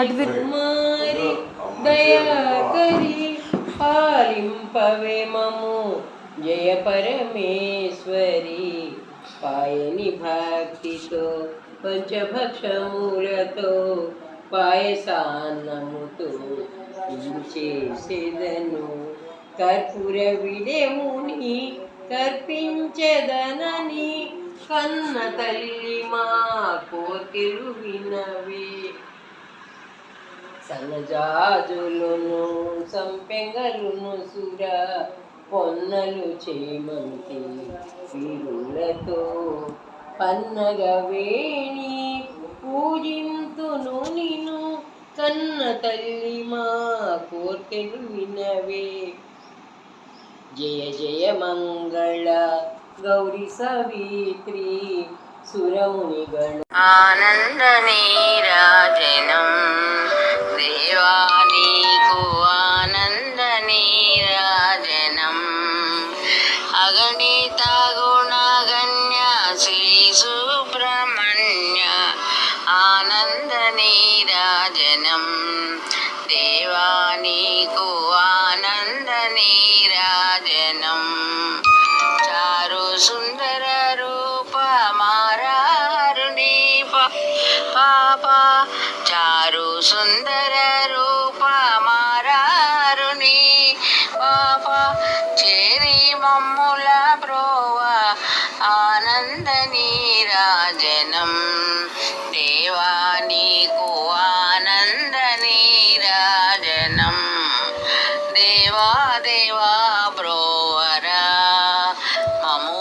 కుమారి దయాకరి పాలింపవే మము జయ పరమేశ్వరి పాయని భక్తితో పంచభక్షములతో పాయసాన్నముతో చేసేదను కర్పూర విడెముని కర్పించదనని కన్న తల్లి మా కోర్కెలు వినవే సన్నజాజులను సంపెంగలును సుర పొన్నలు చేమంతి వీరులతో పన్నగ వేణి పూజింతును నిను కన్న తల్లి మా కోర్కెలు వినవే. జయ జయ మంగళ గౌరీ సవిత్రి సురముని గణ రాజనం. ఆనంద నీరాజనం. దేవా నీకు ఆనంద నీరాజనం. చారు సుందర రూప మారారు నీ పాప. చారు సుందర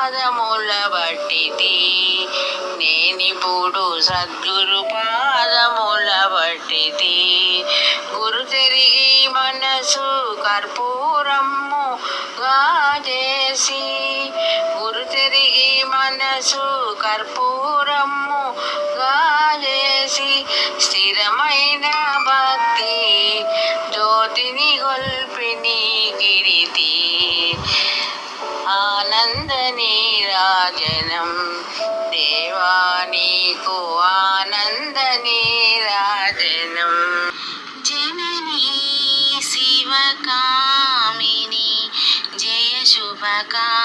పాదముల బట్టితి నేనిప్పుడు సద్గురు పాదముల బట్టితి గురు తిరిగి మనసు కర్పూరమ్ము గాజేసి గురు తిరిగి మనసు కర్పూరమ్ము గాజేసి స్థిరమైన जन्म देवानी को आनंद मेरा जननी शिव कामिनी जय शुभ का